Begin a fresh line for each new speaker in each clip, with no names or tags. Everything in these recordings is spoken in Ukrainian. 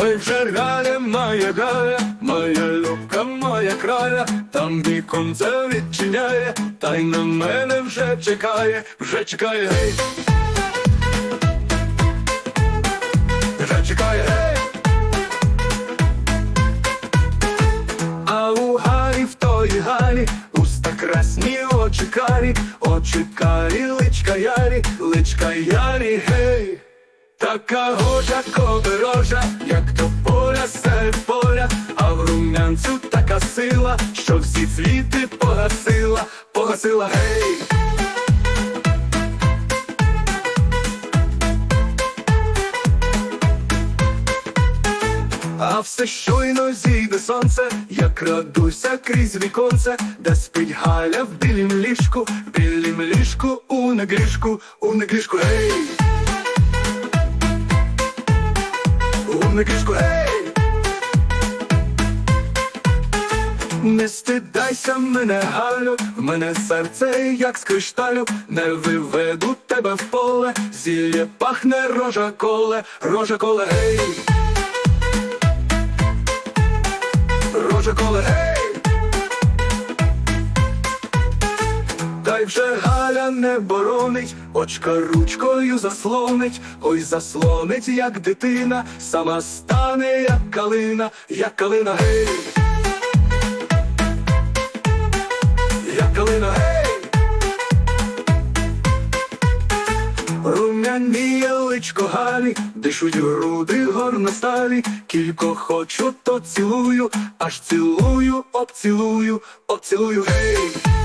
Ой, вже Галя, моя Галя, моя любка, моя краля, там віконце відчиняє, та й на мене вже чекає, вже чекає, гей. Вже чекає, гей. А у Галі в тої Галі уста красні, очі карі, очі карі, личка ярі, личка ярі, гей. Така гожа коберожа, як до поля серед поля, а в рум'янцю така сила, що всі цвіти погасила, погасила, гей. А все щойно зійде сонце, я крадуся крізь віконце, де спить Галя в білім ліжку, білім ліжку, у негрішку, у негрішку, гей. У негрішку, ей! Не стидайся мене, Галю, в мене серце як з кришталю, не виведу тебе в поле, зілє пахне рожа коле, рожа коле, ей! Рожа коле, гей! Дай вже Галя не боронить, очка ручкою заслонить, ой заслонить, як дитина, сама стане, як калина, як калина, гей! Як калина, гей! Рум'яніє личко Галі, дишуть груди горносталі, кілько хочу, то цілую, аж цілую, обцілую, обцілую, гей.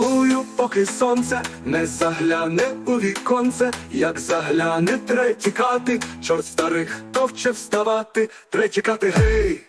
Ой, цілую, поки сонце не загляне у віконце, як загляне третікати, чорт старих товче вставати, третікати, гей.